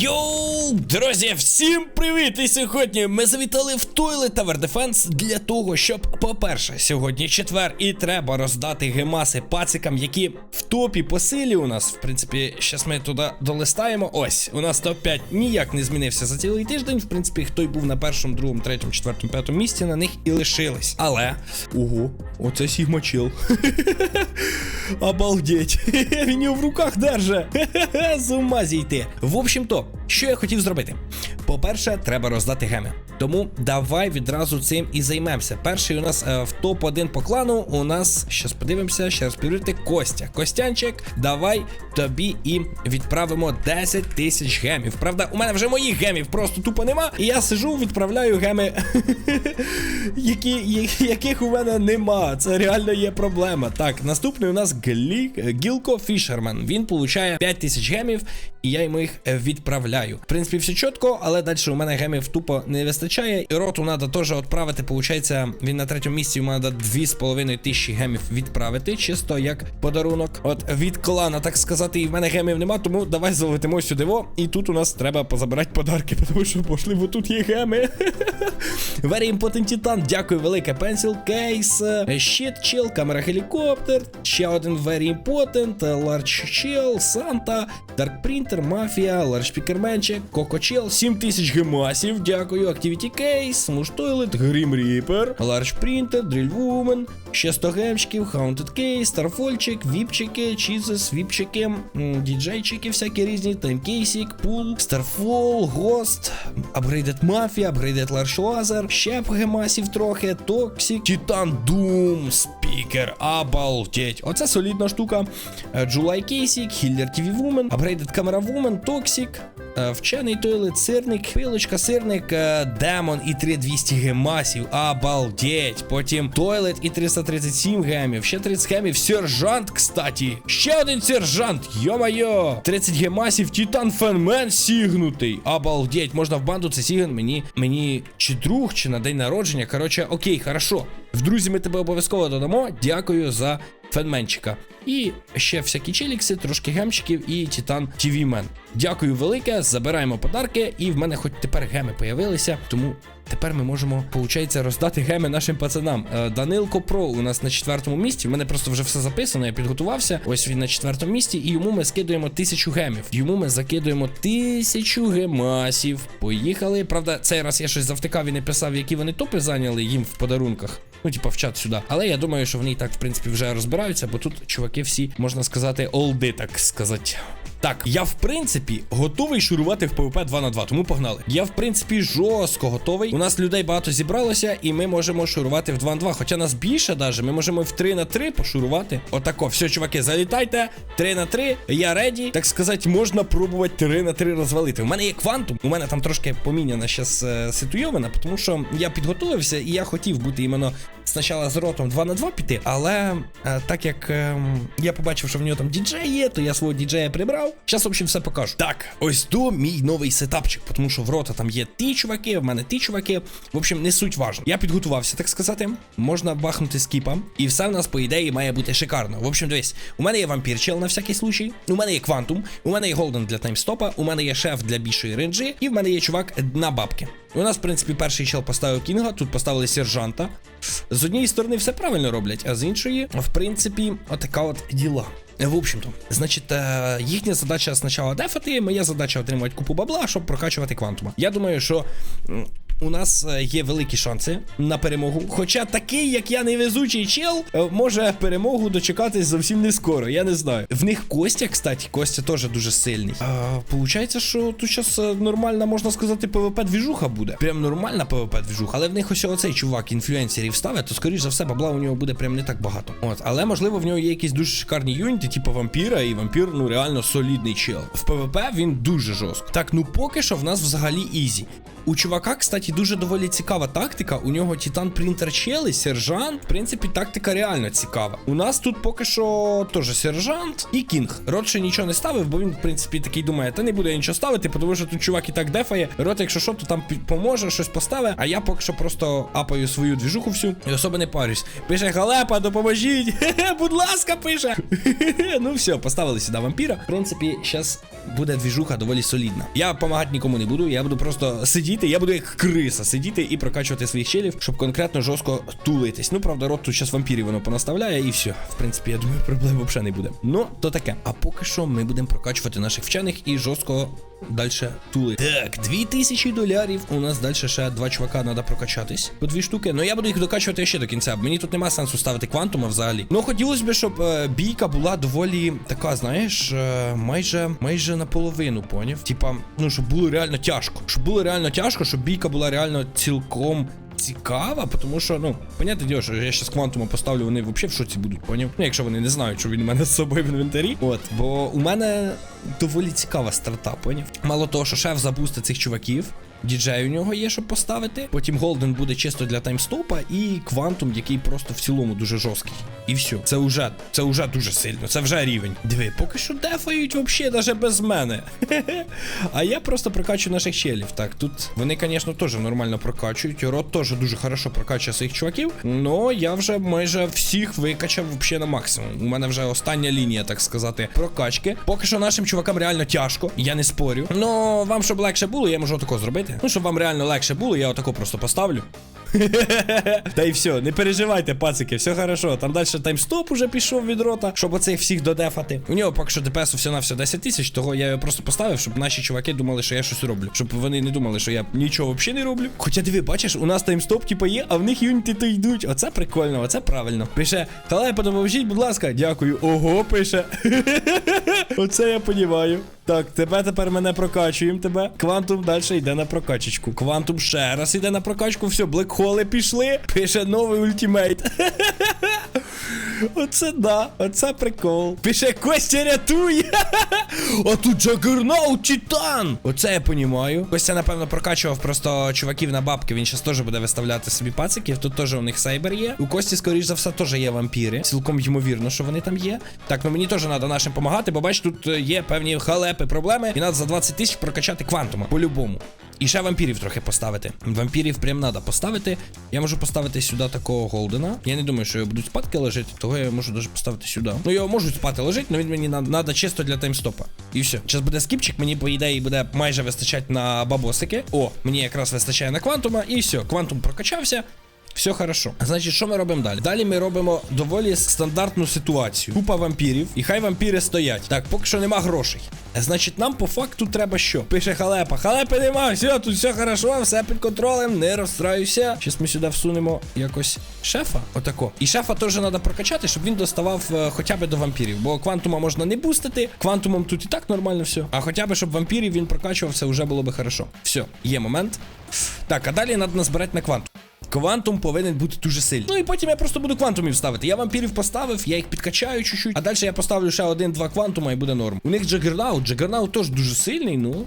Йоу, друзі, всім привіт! І сьогодні ми завітали в Toilet Tower Defense для того, щоб, по-перше, сьогодні четвер, і треба роздати гемаси пацикам, які в топі по силі у нас. В принципі, щас ми туди долистаємо. Ось, у нас топ-5 ніяк не змінився за цілий тиждень. В принципі, хто й був на першому, другому, третьому, четвертому, п'ятому місці, на них і лишились. Але. Ого, оце Сігма чел. Обалдеть. Він його в руках держа. З зійти. В общем-то, що я хотів зробити? По-перше, треба роздати геми. Тому давай відразу цим і займемося. Перший у нас е, в топ-1 по клану. У нас щас подивимося, ще раз перевірити Костя. Костянчик, давай тобі і відправимо 10 тисяч гемів. Правда, у мене вже моїх гемів просто тупо нема. І я сижу, відправляю геми, які, яких у мене нема. Це реально є проблема. Так, наступний у нас Глі... Гілко Фішерман. Він получає 5 тисяч гемів, і я йому їх е, відправляю. В принципі, все чітко, але далі у мене гемів тупо не вистачає. І роту треба теж відправити. Получається, він на третьому місці йому треба 2,5 тисячі гемів відправити, чисто як подарунок. От від клана, так сказати, і в мене гемів нема, тому давай залетимо сюди. Во. І тут у нас треба позабирати подарки, тому що можливо тут є геми. Very Important Titan, дякую велике. Pencil Case, е, Щит Chill, камера гелікоптер, ще один Very Important, е, Large Chill, Santa, Dark Printer, Mafia, Large Pickermanчик, Coco Chill, 7000 гемасів, дякую, Activity Case, Grim Reaper, Large Printer, Drill Woman, ще 100 гемчиків, Haunted Case, Старфольчик, Віпчики, Чізес, Віпчики, діджейчики всякі різні, Таймкейсік, Пул, Starfall, Ghost, Upgraded Mafia, Upgraded Large Laser, ще гемасів трохи, Toxic, Titan Doom, Speaker, обалдеть. Оце солідна штука. Е, July Кейсік, Healer TV Woman, Upgraded Camera Toxic, е, Вчений тойлет, сирник, пилочка, сирник, демон і 3200 гемасів. Обалдеть. Потім тойлет і 337 гемів. Ще 30 гемів. Сержант, кстати. Ще один сержант. Йо-майо. 30 гемасів. Титан Фенмен сігнутий. Обалдеть. Можна в банду це сігн мені. Мені чи друг, чи на день народження. Коротше, окей, хорошо. В друзі, ми тебе обов'язково додамо. Дякую за фенменчика. І ще всякі челікси, трошки гемчиків і Титан TV Мен. Дякую велике, забираємо подарки, і в мене хоч тепер геми появилися, тому. Тепер ми можемо, виходить, роздати геми нашим пацанам. Е, Данилко Про у нас на четвертому місці. У мене просто вже все записано, я підготувався. Ось він на четвертому місці, і йому ми скидуємо тисячу гемів. Йому ми закидуємо тисячу гемасів. Поїхали. Правда, цей раз я щось завтикав і не писав, які вони топи зайняли їм в подарунках. Ну, типа, в чат сюди. Але я думаю, що вони і так, в принципі, вже розбираються, бо тут чуваки всі, можна сказати, олди, так сказати. Так, я в принципі готовий шурувати в PvP 2 на 2, тому погнали. Я в принципі жорстко готовий. У нас людей багато зібралося, і ми можемо шурувати в 2 на 2. Хоча нас більше даже, ми можемо в 3 на 3 пошурувати. Отако, все, чуваки, залітайте. 3 на 3, я реді. Так сказати, можна пробувати 3 на 3 розвалити. У мене є квантум, у мене там трошки поміняна щас е, ситуйована, тому що я підготувався і я хотів бути іменно спочатку з ротом 2 на 2 піти, але е, так як е, я побачив, що в нього там діджей є, то я свого діджея прибрав. Зараз, в общем, все покажу. Так, ось до мій новий сетапчик, тому що в рота там є ті чуваки, в мене ті чуваки. В общем, не суть важно. Я підготувався, так сказати. Можна бахнути скіпа, і все в нас, по ідеї, має бути шикарно. В общем, дивись, у мене є вампір-чел на всякий случай, у мене є квантум, у мене є голден для таймстопа, у мене є шеф для більшої ренджі, і в мене є чувак на бабки. У нас, в принципі, перший чел поставив кінга, тут поставили сержанта. З однієї сторони все правильно роблять, а з іншої, в принципі, отака от діла. В общем-то, значить, е, їхня задача спочатку дефати, моя задача отримувати купу бабла, щоб прокачувати квантума. Я думаю, що. У нас е, є великі шанси на перемогу. Хоча такий, як я невезучий чел, е, може перемогу дочекатись зовсім не скоро. Я не знаю. В них Костя, кстати, Костя теж дуже сильний. А, получається, що тут зараз нормальна, можна сказати, ПВП двіжуха буде. Прям нормальна ПВП двіжуха. Але в них ось оцей чувак інфлюенсерів ставить, то скоріш за все, бабла у нього буде прям не так багато. От, але можливо в нього є якісь дуже шикарні юніти, типу вампіра, і вампір, ну реально солідний чел. В ПВП він дуже жорсткий. Так, ну поки що в нас взагалі ізі. У чувака, кстати, дуже доволі цікава тактика. У нього Титан Принтер Чели, сержант. В принципі, тактика реально цікава. У нас тут поки що теж сержант і кінг. Рот ще нічого не ставив, бо він, в принципі, такий думає, та не буде я нічого ставити, тому що тут чувак і так дефає. Рот, якщо що, то там поможе, щось поставить. А я поки що просто апаю свою двіжуху всю і особо не парюсь. Пише халепа, допоможіть. Будь ласка, пише. Ну все, поставили сюди вампіра. В принципі, зараз буде двіжуха доволі солідна. Я допомагати нікому не буду, я буду просто сидіти, я буду як криса сидіти і прокачувати своїх челів, щоб конкретно жорстко тулитись. Ну, правда, рот тут зараз вампірів воно понаставляє і все. В принципі, я думаю, проблем взагалі не буде. Ну, то таке. А поки що ми будемо прокачувати наших вчених і жорстко далі тули. Так, 2000 долярів. У нас далі ще два чувака треба прокачатись. По дві штуки. Ну я буду їх докачувати ще до кінця. Мені тут нема сенсу ставити квантума взагалі. Ну хотілося б, щоб е, бійка була доволі така, знаєш, е, майже майже наполовину, поняв? Типа, ну щоб було реально тяжко. Щоб було реально тяжко, щоб бійка була реально цілком. Цікава, тому що, ну, поняття діло, що я ще з квантума поставлю, вони взагалі в шоці будуть, поняв? Ну, якщо вони не знають, що він у мене з собою в інвентарі. От, бо у мене доволі цікава старта, поняв? Мало того, що шеф запустить цих чуваків. Діджей у нього є, щоб поставити. Потім Голден буде чисто для таймстопа, і квантум, який просто в цілому дуже жорсткий. І все. Це вже, це вже дуже сильно. Це вже рівень. Диви, поки що дефають взагалі навіть без мене. А я просто прокачую наших челів. Так, тут вони, звісно, теж нормально прокачують. Рот теж дуже хорошо прокачує своїх чуваків. Но я вже майже всіх викачав взагалі на максимум. У мене вже остання лінія, так сказати, прокачки. Поки що нашим чувакам реально тяжко, я не спорю. Но вам, щоб легше було, я можу отако зробити. Ну, щоб вам реально легше було, я отако просто поставлю. Та й все, не переживайте, пацики, все хорошо. Там далі таймстоп уже пішов від рота, щоб оцих всіх додефати. У нього поки що ДПС все на все 10 тисяч, того я його просто поставив, щоб наші чуваки думали, що я щось роблю. Щоб вони не думали, що я нічого взагалі не роблю. Хоча диви, бачиш, у нас таймстоп типа є, а в них юніти то йдуть. Оце прикольно, оце правильно. Пише, Халепа, допоможіть, будь ласка, дякую. Ого, пише. Оце я понімаю. Так, тебе тепер мене прокачуємо тебе. Квантум далі йде на прокачечку. Квантум ще раз йде на прокачку. Все, блекхоли пішли. Пише новий ультимейт. Оце да, оце прикол. Пише Костя рятує. А тут Джагернаут Титан. Оце я понімаю. Костя, напевно, прокачував просто чуваків на бабки. Він зараз теж буде виставляти собі пациків. Тут теж у них сайбер є. У Кості, скоріш за все, теж є вампіри. Цілком ймовірно, що вони там є. Так, ну мені теж треба нашим допомагати, бо бач, тут е, є певні халепи, проблеми. І треба за 20 тисяч прокачати квантума. По-любому. І ще вампірів трохи поставити. Вампірів прям треба поставити. Я можу поставити сюди такого голдена. Я не думаю, що його будуть спадки лежати, того я можу даже поставити сюди. Ну його можуть спати лежати, але він мені треба чисто для таймстопа. І все. Зараз буде скіпчик, мені по ідеї буде майже вистачати на бабосики. О, мені якраз вистачає на квантума, і все. Квантум прокачався. Все хорошо. Значить, що ми робимо далі? Далі ми робимо доволі стандартну ситуацію. Купа вампірів, і хай вампіри стоять. Так, поки що нема грошей. Значить, нам по факту треба що? Пише халепа. Халепи нема, все, тут все хорошо, все під контролем, не розстраюся. Щас ми сюди всунемо якось шефа. Отако. І шефа теж треба прокачати, щоб він доставав е, хоча б до вампірів. Бо квантума можна не бустити. Квантумом тут і так нормально все. А хоча б, щоб вампірів він прокачувався, вже було би хорошо. Все, є момент. Так, а далі треба назбирати на квантум. Квантум повинен бути дуже сильний. Ну і потім я просто буду квантумів ставити. Я вампірів поставив, я їх підкачаю чуть-чуть, а далі я поставлю ще один-два квантума і буде норм. У них Джагернаут. Джагернаут теж дуже сильний, ну.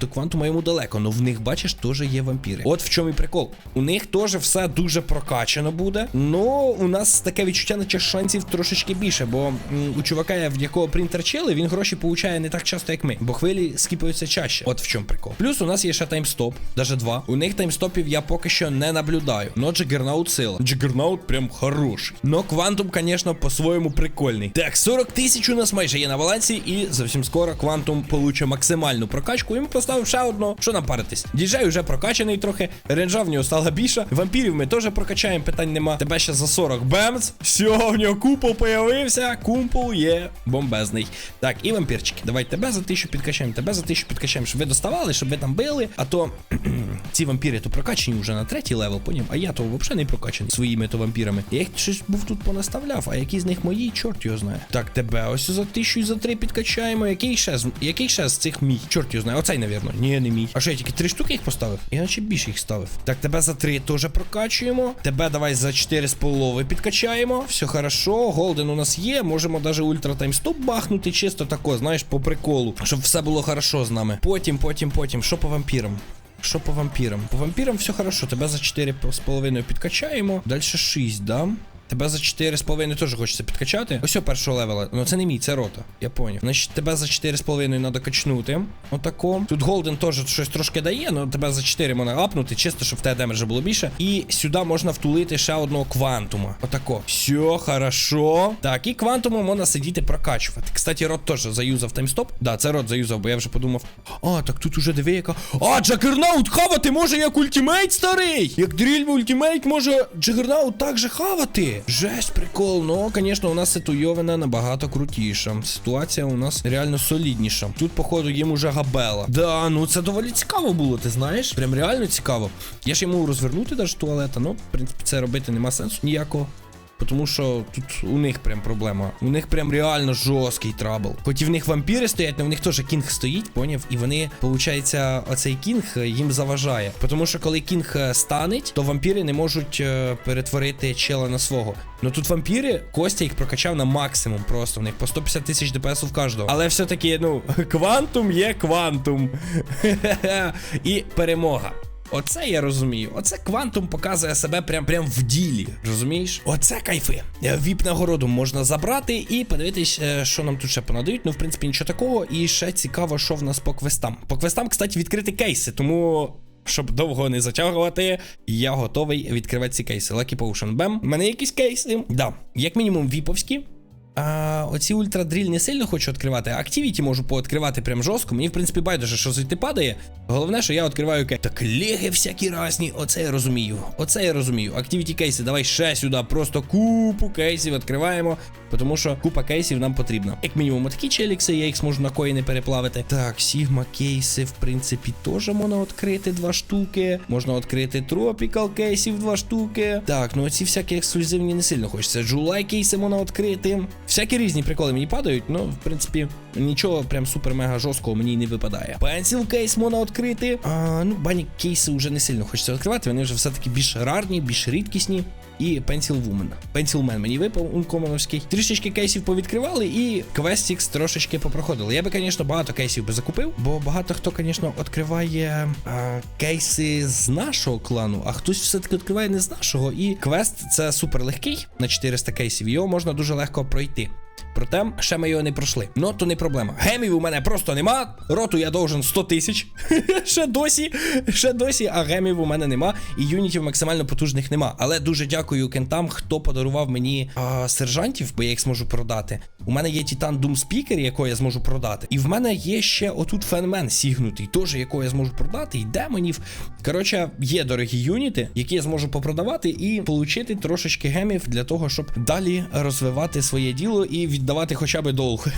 До квантума йому далеко, але в них, бачиш, теж є вампіри. От в чому і прикол. У них теж все дуже прокачано буде. Ну, у нас таке відчуття, наче шансів трошечки більше, бо у чувака, в якого принтер чили, він гроші получає не так часто, як ми. Бо хвилі скіпаються чаще. От в чому прикол. Плюс у нас є ще таймстоп, даже два. У них таймстопів я поки що не наблюдаю. Но Джагернаут сила. Джагернаут прям хороший. Но квантум, звісно, по-своєму прикольний. Так, 40 тисяч у нас майже є на балансі, і зовсім скоро квантум получить максимальну прокачку. І ми поставив ще одну. Що нам паритись? Діджей вже прокачаний трохи. Ренджа в нього стала більша. Вампірів ми теж прокачаємо, питань нема. Тебе ще за 40 бемц. Все, в нього купол появився. Кумпол є бомбезний. Так, і вампірчики. Давай тебе за тисячу підкачаємо, тебе за тисячу підкачаємо, щоб ви доставали, щоб ви там били. А то ці вампіри то прокачані вже на третій левел, поняв? А я то взагалі не прокачаний своїми то вампірами. Я їх щось був тут понаставляв, а які з них мої, чорт його знає. Так, тебе ось за тисячу і за три підкачаємо. Який ще з який ще з цих мій? Чорт його знає. Оцей, навірно. Ні, не мій. А що я тільки три штуки їх поставив? Я наче більше їх ставив. Так, тебе за три теж прокачуємо. Тебе давай за чотири з полови підкачаємо. Все хорошо. Голден у нас є. Можемо даже ультра таймстоп бахнути. Чисто тако, знаєш, по приколу. Щоб все було хорошо з нами. Потім, потім, потім. Що по вампірам? що по вампірам? По вампірам все хорошо, тебе за 4,5 підкачаємо. Далі 6, да? Тебе за 4,5 теж хочеться підкачати. Ось першого левела. Ну це не мій, це рота. Я поняв. Значить, тебе за 4,5 треба качнути. Отако. Тут Голден теж щось трошки дає, але тебе за 4 можна апнути, чисто, щоб в тебе демеджа було більше. І сюди можна втулити ще одного квантума. Отако. Все, хорошо. Так, і квантумом можна сидіти прокачувати. Кстати, рот теж заюзав таймстоп. Да, це рот заюзав, бо я вже подумав. А, так тут уже диви, яка. А, Джагернаут хавати може як ультимейт старий! Як дріль ультимейт може Джагернаут так же хавати. Жесть, прикол. Ну, звісно, у нас ситуйована набагато крутіша. Ситуація у нас реально солідніша. Тут, походу, їм уже габела. Да, ну це доволі цікаво було, ти знаєш? Прям реально цікаво. Я ж йому розвернути навіть туалета, ну, в принципі, це робити нема сенсу ніякого. Тому що тут у них прям проблема. У них прям реально жорсткий трабл. Хоч і в них вампіри стоять, але в них теж кінг стоїть, поняв? І вони, виходить, оцей кінг е, їм заважає. Тому що коли кінг е, станеть, то вампіри не можуть е, перетворити чела на свого. Ну тут вампіри, Костя їх прокачав на максимум просто. В них по 150 тисяч ДПС в кожного. Але все-таки, ну, квантум є квантум. І перемога. Оце я розумію. Оце квантум показує себе прям прям в ділі. Розумієш? Оце кайфи. Е, Віп нагороду можна забрати і подивитись, е, що нам тут ще понадають. Ну, в принципі, нічого такого. І ще цікаво, що в нас по квестам. По квестам, кстати, відкриті кейси, тому. Щоб довго не затягувати, я готовий відкривати ці кейси. Lucky Potion Bam. У мене якісь кейси. Да, як мінімум, віповські. А оці ультрадріль не сильно хочу відкривати. Активіті можу пооткривати прям жорстко. Мені, в принципі, байдуже, що звідти падає. Головне, що я відкриваю кейси. Так леги всякі разні. Оце я розумію. Оце я розумію. Активіті кейси, давай ще сюди. Просто купу кейсів відкриваємо. Тому що купа кейсів нам потрібна. Як мінімум, такі челікси, я їх зможу на коїни переплавити. Так, Сігма кейси, в принципі, теж можна відкрити два штуки. Можна відкрити тропікал кейсів два штуки. Так, ну оці всякі ексклюзивні не сильно хочеться. Джулай кейси можна відкрити. Всякі різні приколи мені падають, ну, в принципі, нічого прям супер-мега жорсткого мені не випадає. Пенсіл кейс можна відкрити. Ну, бані кейси вже не сильно хочеться відкривати. Вони вже все-таки більш рарні, більш рідкісні. І Pencil Woman. Pencil Man мені випав ункомоновський. Трішечки кейсів повідкривали і Questix трошечки попроходили. Я би, звісно, багато кейсів би закупив, бо багато хто, звісно, відкриває а, кейси з нашого клану, а хтось все-таки відкриває не з нашого. І квест це супер легкий на 400 кейсів. Його можна дуже легко пройти. Проте ще ми його не пройшли. Ну, то не проблема. Гемів у мене просто нема. Роту я должен 100 тисяч. ще досі, ще досі, а гемів у мене нема. І юнітів максимально потужних нема. Але дуже дякую кентам, хто подарував мені а, сержантів, бо я їх зможу продати. У мене є Doom Speaker, якого я зможу продати. І в мене є ще отут фенмен сігнутий, теж якого я зможу продати, і демонів. Коротше, є дорогі юніти, які я зможу попродавати і отримати трошечки гемів для того, щоб далі розвивати своє діло і віддавати хоча б долг.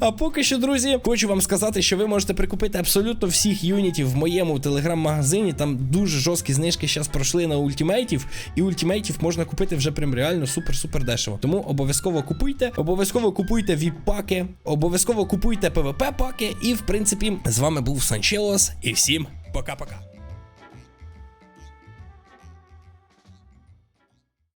А поки що, друзі, хочу вам сказати, що ви можете прикупити абсолютно всіх юнітів в моєму телеграм-магазині. Там дуже жорсткі знижки зараз пройшли на ультимейтів, і ультимейтів можна купити вже прям реально супер-супер дешево. Тому обов'язково купуйте, обов'язково купуйте віп-паки, обов'язково купуйте ПВП-паки. І в принципі, з вами був Санчелос, і всім пока-пока.